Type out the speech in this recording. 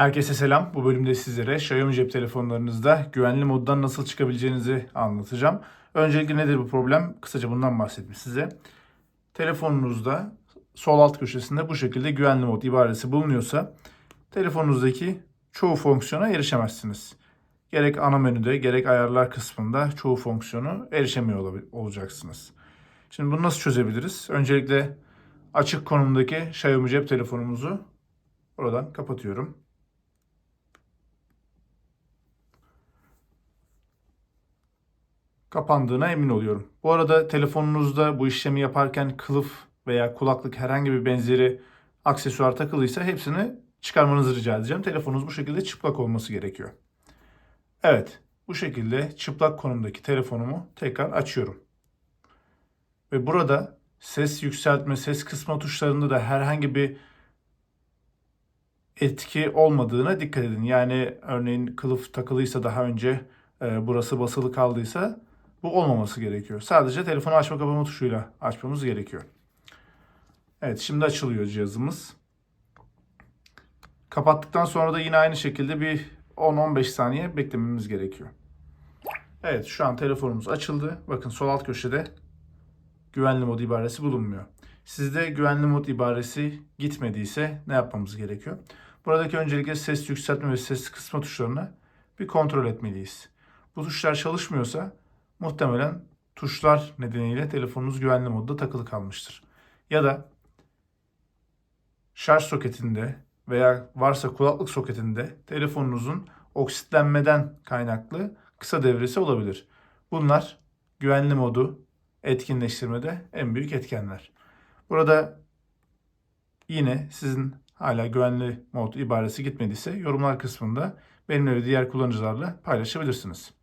Herkese selam. Bu bölümde sizlere Xiaomi cep telefonlarınızda güvenli moddan nasıl çıkabileceğinizi anlatacağım. Öncelikle nedir bu problem? Kısaca bundan bahsedeyim size. Telefonunuzda sol alt köşesinde bu şekilde güvenli mod ibaresi bulunuyorsa telefonunuzdaki çoğu fonksiyona erişemezsiniz. Gerek ana menüde gerek ayarlar kısmında çoğu fonksiyonu erişemiyor olacaksınız. Şimdi bunu nasıl çözebiliriz? Öncelikle açık konumdaki Xiaomi cep telefonumuzu oradan kapatıyorum. Kapandığına emin oluyorum. Bu arada telefonunuzda bu işlemi yaparken kılıf veya kulaklık herhangi bir benzeri aksesuar takılıysa hepsini çıkarmanızı rica edeceğim. Telefonunuz bu şekilde çıplak olması gerekiyor. Evet, bu şekilde çıplak konumdaki telefonumu tekrar açıyorum. Ve burada ses yükseltme, ses kısma tuşlarında da herhangi bir etki olmadığına dikkat edin. Yani örneğin kılıf takılıysa daha önce e, burası basılı kaldıysa bu olmaması gerekiyor. Sadece telefonu açma kapama tuşuyla açmamız gerekiyor. Evet şimdi açılıyor cihazımız. Kapattıktan sonra da yine aynı şekilde bir 10-15 saniye beklememiz gerekiyor. Evet şu an telefonumuz açıldı. Bakın sol alt köşede güvenli mod ibaresi bulunmuyor. Sizde güvenli mod ibaresi gitmediyse ne yapmamız gerekiyor? Buradaki öncelikle ses yükseltme ve ses kısma tuşlarını bir kontrol etmeliyiz. Bu tuşlar çalışmıyorsa muhtemelen tuşlar nedeniyle telefonunuz güvenli modda takılı kalmıştır. Ya da şarj soketinde veya varsa kulaklık soketinde telefonunuzun oksitlenmeden kaynaklı kısa devresi olabilir. Bunlar güvenli modu etkinleştirmede en büyük etkenler. Burada yine sizin hala güvenli mod ibaresi gitmediyse yorumlar kısmında benimle ve diğer kullanıcılarla paylaşabilirsiniz.